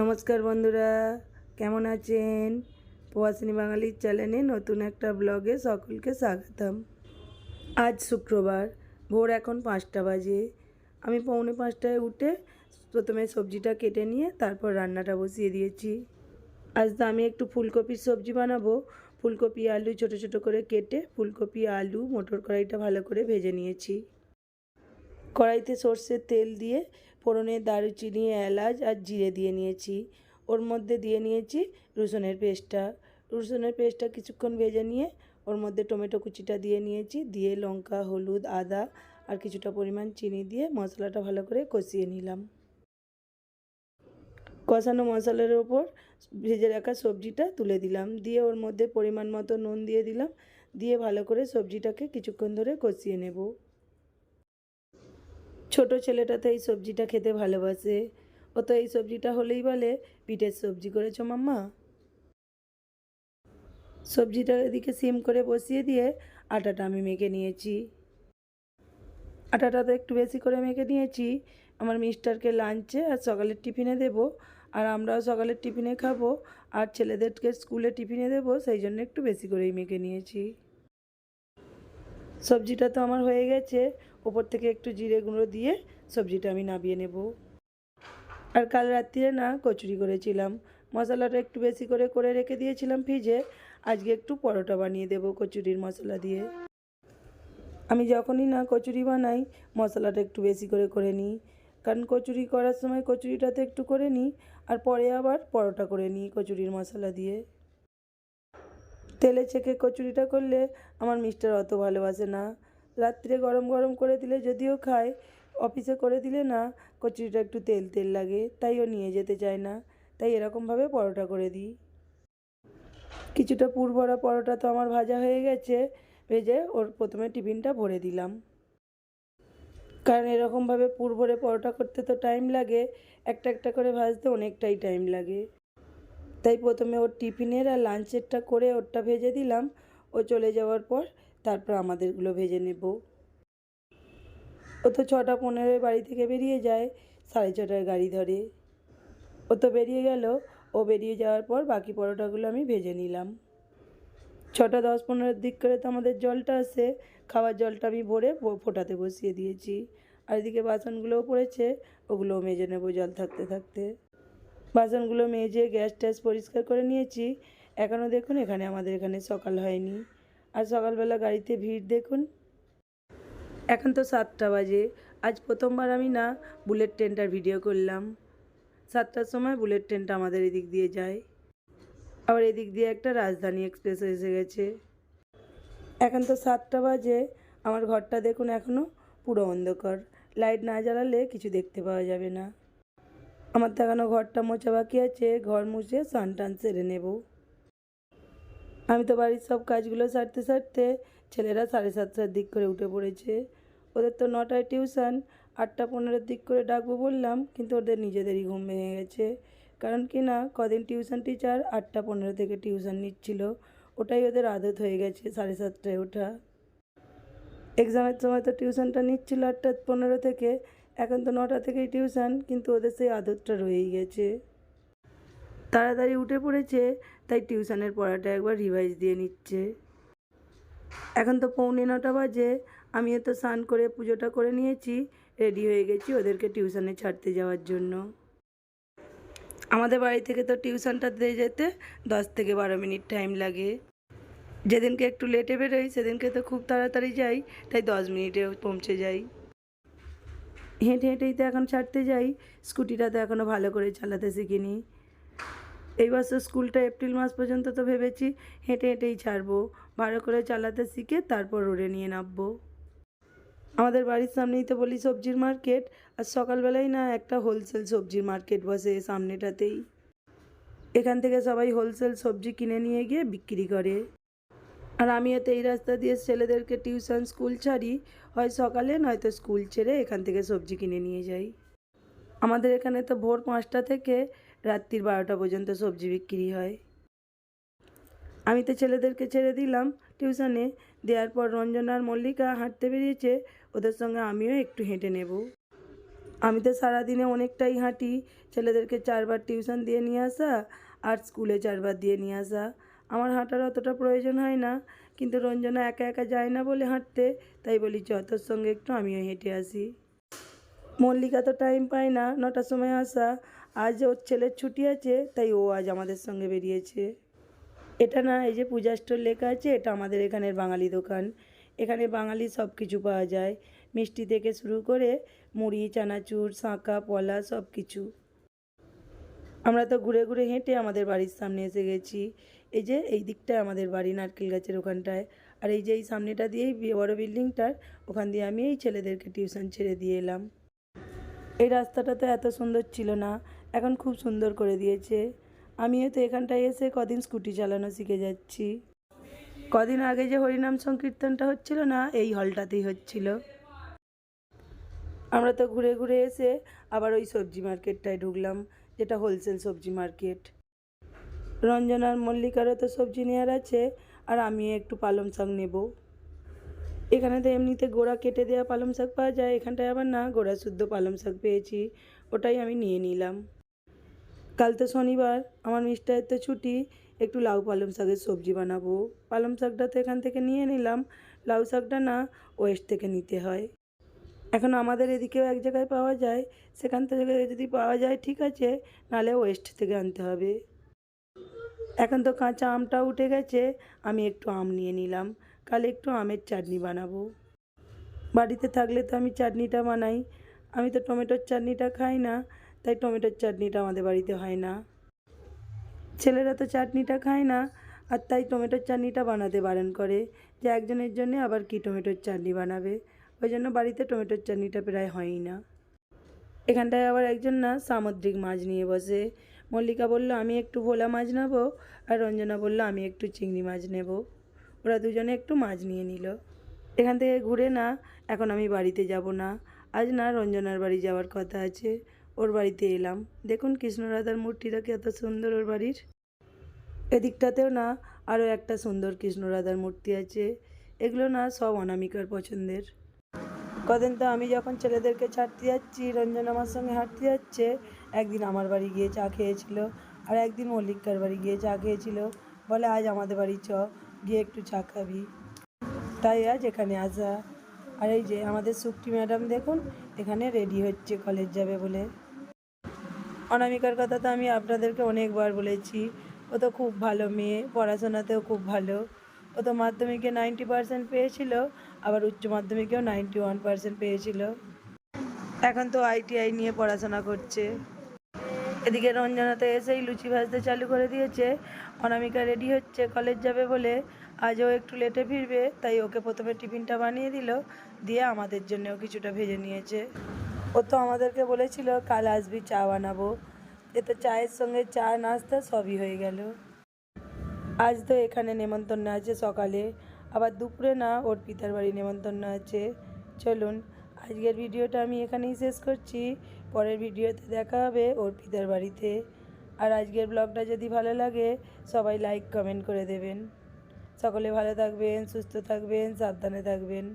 নমস্কার বন্ধুরা, কেমন আছেন? প্রবাসিনী বাঙালির চ্যানেলে নতুন একটা ব্লগে সকলকে স্বাগতম। আজ শুক্রবার, ভোর এখন পাঁচটা বাজে। আমি পৌনে পাঁচটায় উঠে প্রথমে সবজিটা কেটে নিয়ে তারপর রান্নাটা বসিয়ে দিয়েছি। আজ তো আমি একটু ফুলকপির সবজি বানাবো। ফুলকপি, আলু ছোট ছোট করে কেটে ফুলকপি, আলু, মটর কড়াইটা ভালো করে ভেজে নিয়েছি। কড়াইতে সর্ষের তেল দিয়ে ফোড়নে দারুচিনি, এলাচ আর জিরে দিয়ে নিয়েছি। ওর মধ্যে দিয়ে নিয়েছি রসুনের পেস্টটা। রসুনের পেস্টটা কিছুক্ষণ ভেজে নিয়ে ওর মধ্যে টমেটো কুচিটা দিয়ে নিয়েছি। দিয়ে লঙ্কা, হলুদ, আদা আর কিছুটা পরিমাণ চিনি দিয়ে মশলাটা ভালো করে কষিয়ে নিলাম। কষানো মশলার ওপর ভেজে রাখা সবজিটা তুলে দিলাম। দিয়ে ওর মধ্যে পরিমাণ মতো নুন দিয়ে দিলাম। দিয়ে ভালো করে সবজিটাকে কিছুক্ষণ ধরে কষিয়ে নেব। ছোট ছেলেটা তো এই সবজিটা খেতে ভালোবাসে। ও তো এই সবজিটা হলেই বলে, পিঠের সবজি করেছ মাম্মা? সবজিটা এদিকে সিম করে বসিয়ে দিয়ে আটাটা আমি মেখে নিয়েছি। আটাটা তো একটু বেশি করে মেখে নিয়েছি। আমার মিস্টারকে লাঞ্চে আর সকালের টিফিনে দেব। আর আমরাও সকালের টিফিনে খাব। আর ছেলেদেরকে স্কুলে টিফিনে দেবো, সেই জন্য একটু বেশি করেই মেখে নিয়েছি। সবজিটা তো আমার হয়ে গেছে। ওপর থেকে একটু জিরে গুঁড়ো দিয়ে সবজিটা আমি নামিয়ে নেব। আর কাল রাত্রিরে না কচুরি করেছিলাম। মশলাটা একটু বেশি করে করে রেখে দিয়েছিলাম ফ্রিজে। আজকে একটু পরোটা বানিয়ে দেবো কচুরির মশলা দিয়ে। আমি যখনই না কচুরি বানাই, মশলাটা একটু বেশি করে করে নিই। কারণ কচুরি করার সময় কচুরিটাতে একটু করে নিই, আর পরে আবার পরোটা করে নিই কচুরির মশলা দিয়ে। তেলে চেকে কচুরিটা করলে আমার মিস্টার অত ভালোবাসে না। রাত্রে গরম গরম করে দিলে যদিও খায়, অফিসে করে দিলে না, কচুরিটা একটু তেল তেল লাগে তাই ও নিয়ে যেতে চায় না, তাই এরকমভাবে পরোটা করে দিই। কিছুটা পুর ভরা পরোটা তো আমার ভাজা হয়ে গেছে, ভেজে ওর প্রথমে টিফিনটা ভরে দিলাম। কারণ এরকমভাবে পুর ভরে পরোটা করতে তো টাইম লাগে, একটা একটা করে ভাজতে অনেকটাই টাইম লাগে। তাই প্রথমে ওর টিফিনের আর লাঞ্চেরটা করে ওরটা ভেজে দিলাম, ও চলে যাওয়ার পর তারপর আমাদেরগুলো ভেজে নেব। ও তো ছটা পনেরোয় বাড়ি থেকে বেরিয়ে যায়, সাড়ে ছটার গাড়ি ধরে। ও তো বেরিয়ে গেল, ও বেরিয়ে যাওয়ার পর বাকি পরোটাগুলো আমি ভেজে নিলাম। ছটা দশ পনেরোর দিক করে তো আমাদের জলটা আসে খাওয়ার জলটা আমি ভরে ফোটাতে বসিয়ে দিয়েছি। আর এদিকে বাসনগুলোও পড়েছে, ওগুলোও মেজে নেব জল থাকতে থাকতে। বাসনগুলো মেজে গ্যাস ট্যাস পরিষ্কার করে নিয়েছি। এখনও দেখুন এখানে আমাদের এখানে সকাল হয়নি। আর সকালবেলা গাড়িতে ভিড় দেখুন। এখন তো সাতটা বাজে। আজ প্রথমবার আমি না বুলেট ট্রেনটার ভিডিও করলাম। সাতটার সময় বুলেট ট্রেনটা আমাদের এদিক দিয়ে যায়। আবার এদিক দিয়ে একটা রাজধানী এক্সপ্রেস এসে গেছে। এখন তো সাতটা বাজে। আমার ঘরটা দেখুন এখনও পুরো অন্ধকার। লাইট না জ্বালালে কিছু দেখতে পাওয়া যাবে না। আমার তো এখনও ঘরটা মোছা বাকি আছে। ঘর মুছে স্নান টান সেরে নেব। আমি তো বাড়ির সব কাজগুলো সারতে সারতে ছেলেরা সাড়ে সাতটার দিক করে উঠে পড়েছে। ওদের তো নটায় টিউশন, আটটা পনেরোর দিক করে ডাকবো বললাম, কিন্তু ওদের নিজেদেরই ঘুম ভেঙে গেছে। কারণ কি না, কদিন টিউশন টিচার আটটা পনেরো থেকে টিউশন নিচ্ছিল, ওটাই ওদের আদত হয়ে গেছে সাড়ে সাতটায় ওঠা। এক্সামের সময় তো টিউশনটা নিচ্ছিল আটটা পনেরো থেকে, এখন তো নটা থেকেই টিউশন, কিন্তু ওদের সেই আদতটা রয়েই গেছে। তাড়াতাড়ি উঠে পড়েছে, তাই টিউশনের পড়াটা একবার রিভাইজ দিয়ে নিচ্ছে। এখন তো পৌনে নটা বাজে, আমিও তো স্নান করে পুজোটা করে নিয়েছি রেডি হয়ে গেছি ওদেরকে টিউশনে ছাড়তে যাওয়ার জন্য। আমাদের বাড়ি থেকে তো টিউশনটা দিয়ে যেতে দশ থেকে বারো মিনিট টাইম লাগে। যেদিনকে একটু লেটে বেরোই, সেদিনকে তো খুব তাড়াতাড়ি যাই, তাই দশ মিনিটে পৌঁছে যাই। হেঁটে হেঁটেই তো এখন ছাড়তে যাই, স্কুটিটা তো এখনও ভালো করে চালাতে শিখিনি। এই বছর স্কুলটা এপ্রিল মাস পর্যন্ত তো ভেবেছি হেঁটে হেঁটেই ছাড়বো। ভালো করে চালাতে শিখে তারপর রোডে নিয়ে নামবো। আমাদের বাড়ির সামনেই তো বলি সবজির মার্কেট। আর সকালবেলায় না একটা হোলসেল সবজির মার্কেট বসে সামনেটাতেই। এখান থেকে সবাই হোলসেল সবজি কিনে নিয়ে গিয়ে বিক্রি করে। আর আমিও তো এই রাস্তা দিয়ে ছেলেদেরকে টিউশন, স্কুল ছাড়ি। হয় সকালে, নয়তো স্কুল ছেড়ে এখান থেকে সবজি কিনে নিয়ে যাই। আমাদের এখানে তো ভোর পাঁচটা থেকে রাত্রির বারোটা পর্যন্ত সবজি বিক্রি হয়। আমি তো ছেলেদেরকে ছেড়ে দিলাম। টিউশনে দেওয়ার পর রঞ্জনা আর মল্লিকা হাঁটতে বেরিয়েছে। ওদের সঙ্গে আমিও একটু হেঁটে নেব। আমি তো সারাদিনে অনেকটাই হাঁটি। ছেলেদেরকে চারবার টিউশন দিয়ে নিয়ে আসা আর স্কুলে চারবার দিয়ে নিয়ে আসা। আমার হাঁটার অতটা প্রয়োজন হয় না। কিন্তু রঞ্জনা একা একা যায় না বলে হাঁটতে। তাই বলি, চ, তোর সঙ্গে একটু আমিও হেঁটে আসি। মল্লিকা তো টাইম পায় না। নটার সময় আসা। আজ ওর ছেলের ছুটি আছে, তাই ও আজ আমাদের সঙ্গে বেরিয়েছে। এটা না, এই যে পূজা স্টোর লেখা আছে, এটা আমাদের এখানের বাঙালি দোকান। এখানে বাঙালি সব কিছু পাওয়া যায়। মিষ্টি থেকে শুরু করে মুড়ি, চানাচুর শাঁকা পলা সব কিছু আমরা তো ঘুরে ঘুরে হেঁটে আমাদের বাড়ির সামনে এসে গেছি। এই যে এই দিকটায় আমাদের বাড়ি নারকেল গাছের ওখানটায়। আর এই যে এই সামনেটা দিয়েই বড় বিল্ডিংটার, ওখান দিয়ে আমি এই ছেলেদেরকে টিউশন ছেড়ে দিয়ে এলাম। এই রাস্তাটা তো এত সুন্দর ছিল না। এখন খুব সুন্দর করে দিয়েছে। আমিও তো এখানটায় এসে কদিন স্কুটি চালানো শিখে যাচ্ছি। কদিন আগে যে হরিনাম সংকীর্তনটা হচ্ছিল না, এই হলটাতেই হচ্ছিল। আমরা তো ঘুরে ঘুরে এসে আবার ওই সবজি মার্কেটটায় ঢুকলাম, যেটা হোলসেল সবজি মার্কেট। রঞ্জনার মল্লিকারও তো সবজি নেওয়ার আছে, আর আমি একটু পালং শাক নেব। এখানে তো এমনিতে গোড়া কেটে দেওয়া পালং শাক পাওয়া যায়, এখানটায় আবার না, গোড়া শুদ্ধ পালং শাক পেয়েছি, ওটাই আমি নিয়ে নিলাম। কাল তো শনিবার, আমার মিস্টারের তো ছুটি, একটু লাউ পালং শাকের সবজি বানাবো। পালং শাকটা তো এখান থেকে নিয়ে নিলাম, লাউ শাকটা না ওয়েস্ট থেকে নিতে হয়। এখন আমাদের এদিকেও এক জায়গায় পাওয়া যায়, সেখান থেকে যদি পাওয়া যায় ঠিক আছে, নাহলে ওয়েস্ট থেকে আনতে হবে। এখন তো কাঁচা আমটা উঠে গেছে, আমি একটু আম নিয়ে নিলাম, কাল একটু আমের চাটনি বানাবো। বাড়িতে থাকলে তো আমি চাটনিটা বানাই, আমি তো টমেটোর চাটনিটা খাই না তাই টমেটোর চাটনিটা আমাদের বাড়িতে হয় না। ছেলেরা তো চাটনিটা খায় না, আর তাই টমেটোর চাটনিটা বানাতে বারণ করে যে একজনের জন্য আবার কি টমেটোর চাটনি বানাবে। ওই জন্য বাড়িতে টমেটোর চাটনিটা প্রায় হয়ই না। এখানটায় আবার একজন না সামুদ্রিক মাছ নিয়ে বসে। মল্লিকা বলল, আমি একটু ভোলা মাছ নেব। আর রঞ্জনা বলল, আমি একটু চিংড়ি মাছ নেব। ওরা দুজনে একটু মাছ নিয়ে নিল। এখান থেকে ঘুরে না, এখন আমি বাড়িতে যাব না। আজ না রঞ্জনার বাড়ি যাওয়ার কথা আছে। ওর বাড়িতে এলাম। দেখুন কৃষ্ণরাধার মূর্তিটা কি এত সুন্দর ওর বাড়ির। এদিকটাতেও না আরও একটা সুন্দর কৃষ্ণরাধার মূর্তি আছে। এগুলো না সব অনামিকার পছন্দের। কদিন তো আমি যখন ছেলেদেরকে ছাড়তে যাচ্ছি, রঞ্জন আমার সঙ্গে হাঁটতে যাচ্ছে, একদিন আমার বাড়ি গিয়ে চা খেয়েছিল আর একদিন মল্লিকার বাড়ি গিয়ে চা খেয়েছিল। বলে, আজ আমাদের বাড়ি চ, গিয়ে একটু চা খাবি। তাই আজ এখানে আসা। আর এই যে আমাদের সুক্তি ম্যাডাম দেখুন, এখানে রেডি হচ্ছে, কলেজ যাবে বলে। অনামিকার কথা তো আমি আপনাদেরকে অনেকবার বলেছি। ও তো খুব ভালো মেয়ে, পড়াশোনাতেও খুব ভালো। ও তো মাধ্যমিকে নাইনটি পার্সেন্ট পেয়েছিল, আবার উচ্চ মাধ্যমিকেও নাইনটি ওয়ান পার্সেন্ট পেয়েছিল। এখন তো আইটিআই নিয়ে পড়াশোনা করছে। এদিকে রঞ্জনাতে এসেই লুচি ভাজতে চালু করে দিয়েছে। অনামিকা রেডি হচ্ছে, কলেজ যাবে বলে। আজও একটু লেটে ফিরবে, তাই ওকে প্রথমে টিফিনটা বানিয়ে দিল, দিয়ে আমাদের জন্যও কিছুটা ভেজে নিয়েছে। ও তো আমাদেরকে বলেছিল, কাল আসবি, চা বানাবো। এতে চায়ের সঙ্গে চা, নাস্তা সবই হয়ে গেল। আজ তো এখানে নেমন্তন্ন আছে সকালে। আবার দুপুরে না, ওর পিতার বাড়ি নেমন্তন্ন আছে। চলুন, আজকের ভিডিওটা আমি এখানেই শেষ করছি। পরের ভিডিওতে দেখা হবে ওর পিতার বাড়িতে। আর আজকের ব্লগটা যদি ভালো লাগে, সবাই লাইক, কমেন্ট করে দেবেন। সকলে ভালো থাকবেন, সুস্থ থাকবেন, সাবধানে থাকবেন।